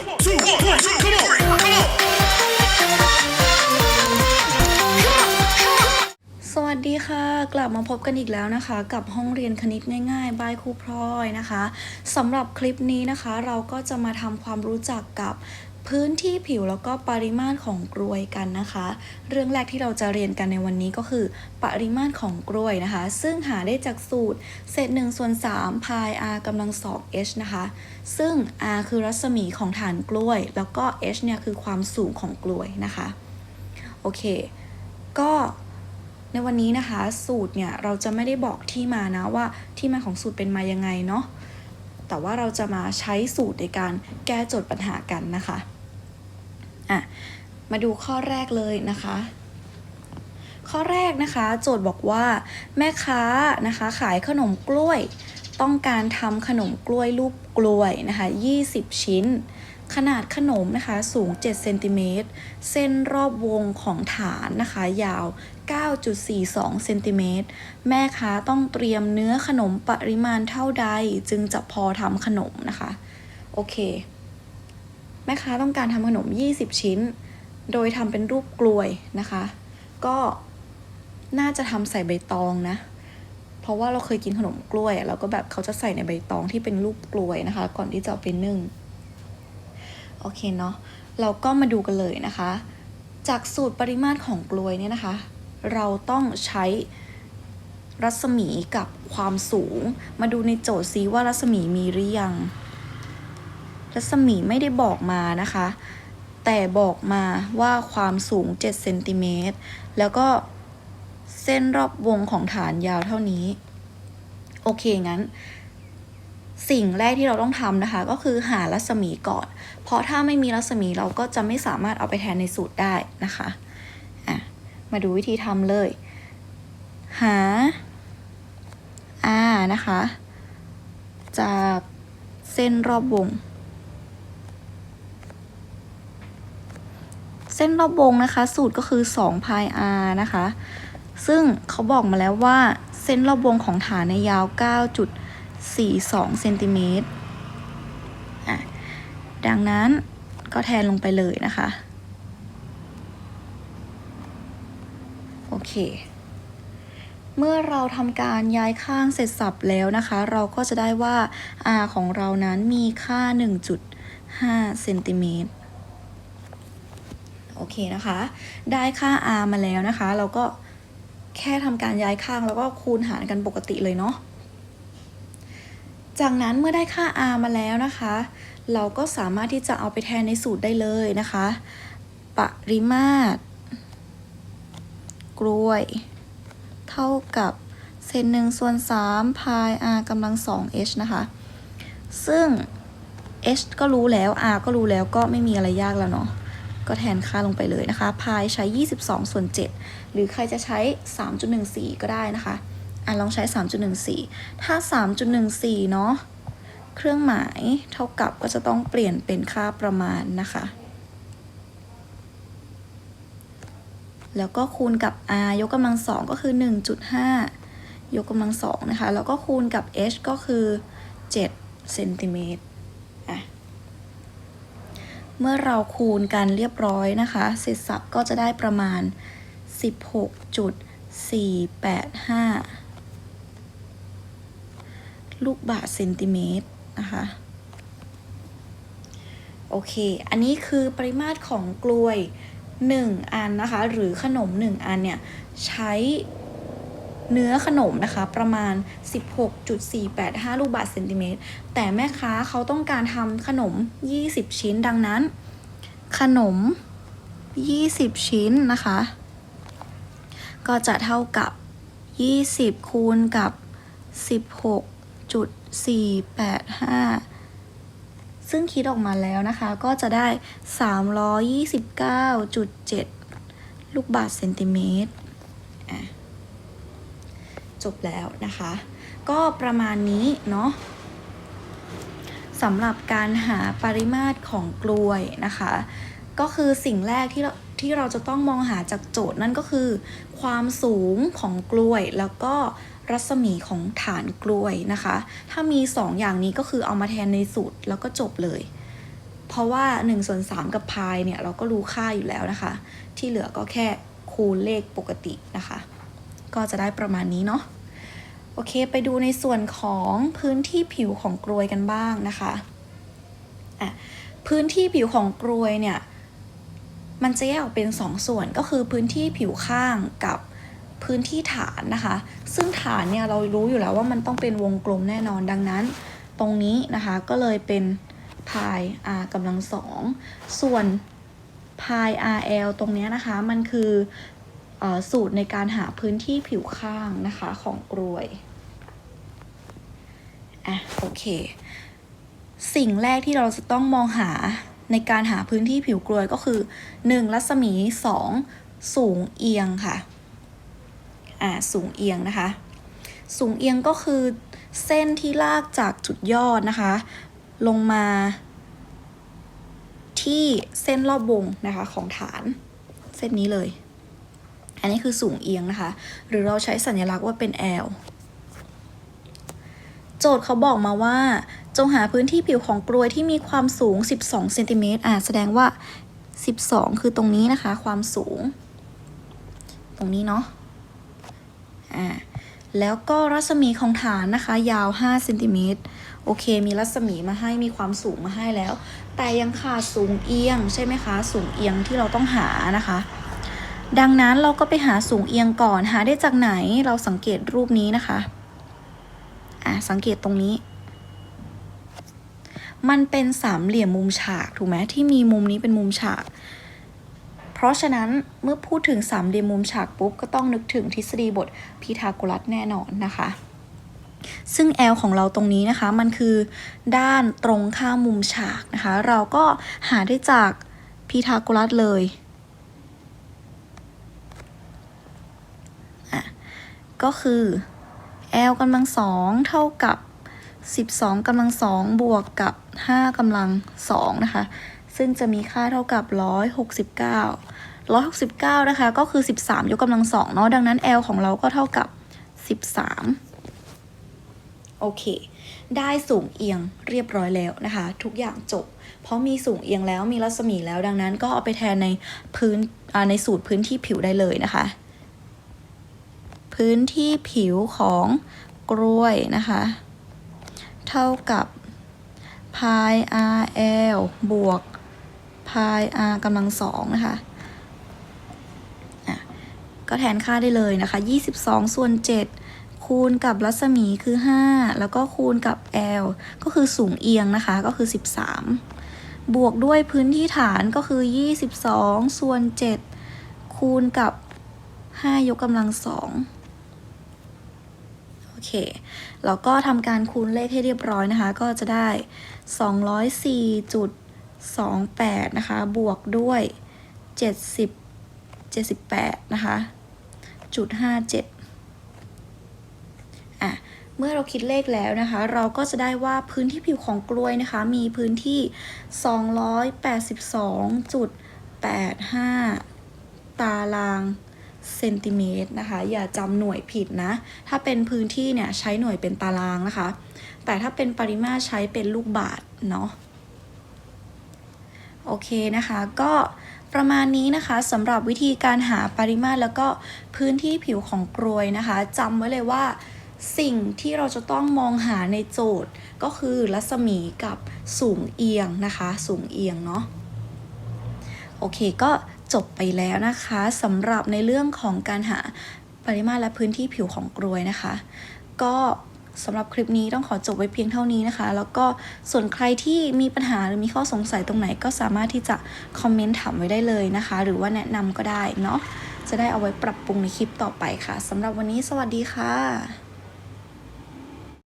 two, one, two, come on, come on. สวัสดีค่ะ กลับมาพบกันอีกแล้วนะคะ กับห้องเรียนคณิตง่ายๆ บายครูพลอยนะคะสำหรับคลิปนี้นะคะ เราก็จะมาทำความรู้จักกับ พื้นที่ผิวแล้วก็ปริมาตรของกลวยกันนะคะ เรื่องแรกที่เราจะเรียนกันในวันนี้ก็คือ ปริมาตรของกลวยนะคะ ซึ่งหาได้จากสูตรเศษ1ส่วน3พาย r กำลัง 2 h นะคะ ซึ่ง r คือรัศมีของฐานกล้วย แล้วก็ h เนี่ยคือความสูงของกลวยนะคะ โอเค ก็ในวันนี้นะคะ สูตรเนี่ยเราจะไม่ได้บอกที่มานะว่าที่มาของสูตรเป็นมายังไงเนาะแต่ว่าเราจะมาใช้สูตรในการแก้โจทย์ปัญหากันนะคะ อะมาดูข้อแรกเลยนะคะ ข้อแรกนะคะ โจทย์บอกว่าแม่ค้านะคะ ขายขนมกล้วย ต้องการทำขนมกล้วยรูปกล้วยนะคะ 20 ชิ้น ขนาดขนมนะคะ สูง 7 เซนติเมตร เส้นรอบวงของฐานนะคะ ยาว 9.42 เซนติเมตร แม่ค้าต้องเตรียมเนื้อขนมปริมาณเท่าใด จึงจะพอทำขนมนะคะ โอเค ม่ค้าต้องการทำขนม 20 ชิ้น โดยทำเป็นรูปกลวยนะคะ ก็น่าจะทำใส่ใบตองนะ เพราะว่าเราเคยกินขนมกล้วยอะแล้วก็แบบเขาจะใส่ในใบตองที่เป็นรูปกลวยนะคะ ก่อนที่จะเอาไปนึ่งโอเคเนาะเราก็มาดูกันเลยนะคะ จากสูตรปริมาตรของกลวยเนี่ยนะคะ เราต้องใช้รัศมีกับความสูง มาดูในโจทย์ซิว่ารัศมีมีหรือยัง รัศมีไม่ได้บอกมานะคะ แต่บอกมาว่าความสูง 7 เซนติเมตร แล้วก็เส้นรอบวงของฐานยาวเท่านี้ โอเคงั้น สิ่งแรกที่เราต้องทำนะคะ ก็คือหารัศมีก่อน เพราะถ้าไม่มีรัศมีเราก็จะไม่สามารถเอาไปแทนในสูตรได้นะคะะมาดูวิธีทำเลย หา r นะคะ จากเส้นรอบวง ส้นรอบวงนะคะ สูตรก็คือ2 pi r นะคะ ซึ่งเขาบอกมาแล้วว่าเส้นรอบวงของฐานในยาว 9.42เซนติเมตรดังนั้นก็แทนลงไปเลยนะคะ โอเค เมื่อเราทำการย้ายข้างเสร็จสับแล้วนะคะ เราก็จะได้ว่า r ของเรานั้นมีค่า 1.5เซนติเมตร โอเคนะคะ ได้ค่า r มาแล้วนะคะ เราก็แค่ทำการย้ายข้างแล้วก็คูณหารกันปกติเลยเนาะจากนั้นเมื่อได้ค่า r มาแล้วนะคะ เราก็สามารถที่จะเอาไปแทนในสูตรได้เลยนะคะ ปริมาตร กล้วย เท่ากับเศษหนึ่งส่วนสามพาย r กำลังสอง h นะคะ ซึ่ง h ก็รู้แล้ว r ก็รู้แล้วก็ไม่มีอะไรยากแล้วเนาะ ก็แทนค่าลงไปเลยนะคะ พายใช้ 22 ส่วน 7 หรือใครจะใช้ 3.14 ก็ได้นะคะ อะลองใช้ 3.14 ถ้า 3.14 เนาะ เครื่องหมายเท่ากับก็จะต้องเปลี่ยนเป็นค่าประมาณนะคะ แล้วก็คูณกับ r ยกกำลังสองก็คือ 1.5 ยกกำลังสองนะคะ แล้วก็คูณกับ h ก็คือ 7 เซนติเมตร เมื่อเราคูณกันเรียบร้อยนะคะ เสร็จสับก็จะได้ประมาณ 16.485 ลูกบาศก์เซนติเมตรนะคะ โอเค อันนี้คือปริมาตรของกลวย 1 อันนะคะ หรือขนม 1 อันเนี่ย ใช้ เนื้อขนมนะคะประมาณ 16.485 ลูกบาศก์เซนติเมตร แต่แม่ค้าเขาต้องการทำขนม 20 ชิ้นดังนั้น ขนม 20 ชิ้นนะคะ ก็จะเท่ากับ 20 คูณกับ 16.485 ซึ่งคิดออกมาแล้วนะคะ ก็จะได้ 329.7 ลูกบาศก์เซนติเมตรอะ จบแล้วนะคะ ก็ประมาณนี้เนาะสำหรับการหาปริมาตรของกลวยนะคะ ก็คือสิ่งแรกที่เราที่เราจะต้องมองหาจากโจทย์นั่นก็คือ ความสูงของกลวยแล้วก็รัศมีของฐานกลวยนะคะ ถ้ามี 2 อย่างนี้ก็คือเอามาแทนในสูตรแล้วก็จบเลย เพราะว่า1ส่วน3กับพายเนี่ยเราก็รู้ค่าอยู่แล้วนะคะ ที่เหลือก็แค่คูณเลขปกตินะคะ ก็จะได้ประมาณนี้เนาะโอเคไปดูในส่วนของพื้นที่ผิวของกรวยกันบ้างนะคะอะพื้นที่ผิวของกรวยเนี่ยมันจะแยกออกเป็น2ส่วนก็คือพื้นที่ผิวข้างกับพื้นที่ฐานนะคะ ซึ่งฐานเนี่ยเรารู้อยู่แล้วว่ามันต้องเป็นวงกลมแน่นอนดังนั้น ตรงนี้นะคะก็เลยเป็นพาย r กำลังสองส่วนพาย rl ตรงเนี้ยนะคะมันคือเออ สูตรในการหาพื้นที่ผิวข้างนะคะของกรวยอะโอเค สิ่งแรกที่เราจะต้องมองหาในการหาพื้นที่ผิวกรวยก็คือ 1. รัศมี 2. สูงเอียงค่ะอ่าสูงเอียงนะคะ สูงเอียงก็คือเส้นที่ลากจากจุดยอดนะคะ ลงมา ที่เส้นรอบวงนะคะของฐาน เส้นนี้เลย อันนี้คือสูงเอียงนะคะ หรือเราใช้สัญลักษณ์ว่าเป็น L โจทย์เขาบอกมาว่า จงหาพื้นที่ผิวของกรวยที่มีความสูง 12 เซนติเมตรอ่าแสดงว่า 12 คือตรงนี้นะคะ ความสูง ตรงนี้เนาะอ่าแล้วก็รัศมีของฐานนะคะ ยาว 5 เซนติเมตรโอเค มีรัศมีมาให้มีความสูงมาให้แล้ว แต่ยังขาดสูงเอียงใช่ไหมคะ สูงเอียงที่เราต้องหานะคะ ดังนั้นเราก็ไปหาสูงเอียงก่อนหาได้จากไหนเราสังเกตรูปนี้นะคะอะสังเกตตรงนี้ มันเป็นสามเหลี่ยมมุมฉากถูกไหมที่มีมุมนี้เป็นมุมฉาก เพราะฉะนั้นเมื่อพูดถึงสามเหลี่ยมมุมฉากปุ๊บก็ต้องนึกถึงทฤษฎีบทพีทาโกรัสแน่นอนนะคะซึ่ง L ของเราตรงนี้นะคะ มันคือด้านตรงข้ามมุมฉากนะคะ เราก็หาได้จากพีทาโกรัสเลยอะ ก็คือ L กำลังสองเท่ากับ 12กำลังสองบวกกับ 5กำลังสองนะคะ ซึ่งจะมีค่าเท่ากับ 169 169 นะคะ ก็คือ 13 ยกกำลังสองเนาะ ดังนั้น L ของเราก็เท่ากับ 13 โอเค ได้สูงเอียงเรียบร้อยแล้วนะคะ ทุกอย่างจบ เพราะมีสูงเอียงแล้วมีรัศมีแล้ว ดังนั้นก็เอาไปแทนในพื้นในสูตรพื้นที่ผิวได้เลยนะคะ พื้นที่ผิวของกล้วยนะคะ เท่ากับ pi rl บวก pi r กำลังสองนะคะก็แทนค่าได้เลยนะคะ 22 ส่วน 7 คูณกับรัศมีคือ 5 แล้วก็คูณกับ l ก็คือสูงเอียงนะคะ ก็คือ 13 บวกด้วยพื้นที่ฐานก็คือ 22 ส่วน 7 คูณกับ 5 ยกกำลังสอง เคแล้วก็ทำการคูณเลขให้เรียบร้อยนะคะ ก็จะได้ 204.28 นะคะ บวกด้วย 70 78 นะคะ จุด 57 อะ เมื่อเราคิดเลขแล้วนะคะ เราก็จะได้ว่าพื้นที่ผิวของกล้วยนะคะ มีพื้นที่ 282.85 ตาราง เซนติเมตรนะคะ อย่าจำหน่วยผิดนะ ถ้าเป็นพื้นที่เนี่ยใช้หน่วยเป็นตารางนะคะ แต่ถ้าเป็นปริมาตรใช้เป็นลูกบาทเนาะโอเคนะคะ ก็ประมาณนี้นะคะสำหรับวิธีการหาปริมาตรแล้วก็พื้นที่ผิวของกรวยนะคะจำไว้เลยว่าสิ่งที่เราจะต้องมองหาในโจทย์ก็คือรัศมีกับสูงเอียงนะคะ สูงเอียงเนาะโอเคก็ จบไปแล้วนะคะสำหรับในเรื่องของการหาปริมาตรและพื้นที่ผิวของกรวยนะคะ ก็สำหรับคลิปนี้ต้องขอจบไว้เพียงเท่านี้นะคะ แล้วก็ส่วนใครที่มีปัญหาหรือมีข้อสงสัยตรงไหนก็สามารถที่จะคอมเมนต์ถามไว้ได้เลยนะคะ หรือว่าแนะนำก็ได้เนาะจะได้เอาไว้ปรับปรุงในคลิปต่อไปค่ะสำหรับวันนี้สวัสดีค่ะ